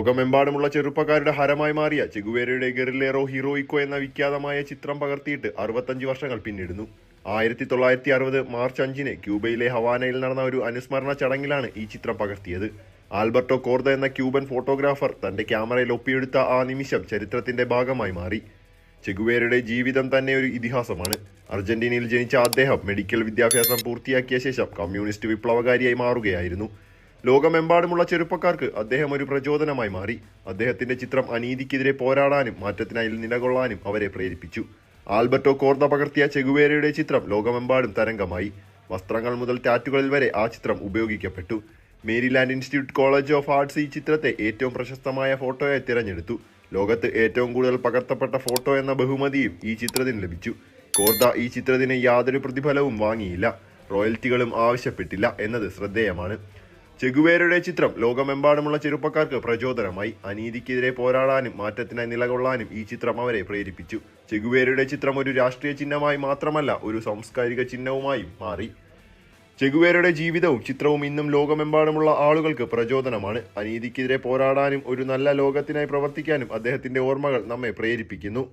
ലോകമെമ്പാടുമുള്ള ചെറുപ്പക്കാരുടെ ഹരമായി മാറിയ ചെഗുവേരയുടെ ഗെറിലേറോ ഹീറോയിക്കോ എന്ന വിഖ്യാതമായ ചിത്രം പകർത്തിയിട്ട് അറുപത്തഞ്ച് വർഷങ്ങൾ പിന്നിടുന്നു. ആയിരത്തി തൊള്ളായിരത്തി അറുപത് മാർച്ച് അഞ്ചിന് ക്യൂബയിലെ ഹവാനയിൽ നടന്ന ഒരു അനുസ്മരണ ചടങ്ങിലാണ് ഈ ചിത്രം പകർത്തിയത്. ആൽബർട്ടോ കോർദ എന്ന ക്യൂബൻ ഫോട്ടോഗ്രാഫർ തന്റെ ക്യാമറയിൽ ഒപ്പിയെടുത്ത ആ നിമിഷം ചരിത്രത്തിന്റെ ഭാഗമായി മാറി. ചെഗുവേരയുടെ ജീവിതം തന്നെ ഒരു ഇതിഹാസമാണ്. അർജന്റീനയിൽ ജനിച്ച അദ്ദേഹം മെഡിക്കൽ വിദ്യാഭ്യാസം പൂർത്തിയാക്കിയ ശേഷം കമ്മ്യൂണിസ്റ്റ് വിപ്ലവകാരിയായി മാറുകയായിരുന്നു. ലോകമെമ്പാടുമുള്ള ചെറുപ്പക്കാർക്ക് അദ്ദേഹം ഒരു പ്രചോദനമായി മാറി. അദ്ദേഹത്തിന്റെ ചിത്രം അനീതിക്കെതിരെ പോരാടാനും മാറ്റത്തിനായി നിലകൊള്ളാനും അവരെ പ്രേരിപ്പിച്ചു. ആൽബർട്ടോ കോർദ പകർത്തിയ ചെഗുവേരയുടെ ചിത്രം ലോകമെമ്പാടും തരംഗമായി. വസ്ത്രങ്ങൾ മുതൽ ടാറ്റുകളിൽ വരെ ആ ചിത്രം ഉപയോഗിക്കപ്പെട്ടു. Merryland institute college of arts ഈ ചിത്രത്തെ ഏറ്റവും പ്രശസ്തമായ ഫോട്ടോയായി തിരഞ്ഞെടുത്തു. ലോകത്ത് ഏറ്റവും കൂടുതൽ പകർത്തപ്പെട്ട ഫോട്ടോ എന്ന ബഹുമതിയും ഈ ചിത്രത്തിന് ലഭിച്ചു. കോർദ ഈ ചിത്രത്തിന് യാതൊരു പ്രതിഫലവും വാങ്ങിയില്ല. റോയൽറ്റികളും ആവശ്യപ്പെട്ടില്ല എന്നത് ശ്രദ്ധേയമാണ്. ചെഗുവേരയുടെ ചിത്രം ലോകമെമ്പാടുമുള്ള ചെറുപ്പക്കാർക്ക് പ്രചോദനമായി. അനീതിക്കെതിരെ പോരാടാനും മാറ്റത്തിനായി നിലകൊള്ളാനും ഈ ചിത്രം അവരെ പ്രേരിപ്പിച്ചു. ചെഗുവേരയുടെ ചിത്രം ഒരു രാഷ്ട്രീയ ചിഹ്നമായി മാത്രമല്ല ഒരു സാംസ്കാരിക ചിഹ്നവുമായി മാറി. ചെഗുവേരയുടെ ജീവിതവും ചിത്രവും ഇന്നും ലോകമെമ്പാടുമുള്ള ആളുകൾക്ക് പ്രചോദനമാണ്. അനീതിക്കെതിരെ പോരാടാനും ഒരു നല്ല ലോകത്തിനായി പ്രവർത്തിക്കാനും അദ്ദേഹത്തിന്റെ ഓർമ്മകൾ നമ്മെ പ്രേരിപ്പിക്കുന്നു.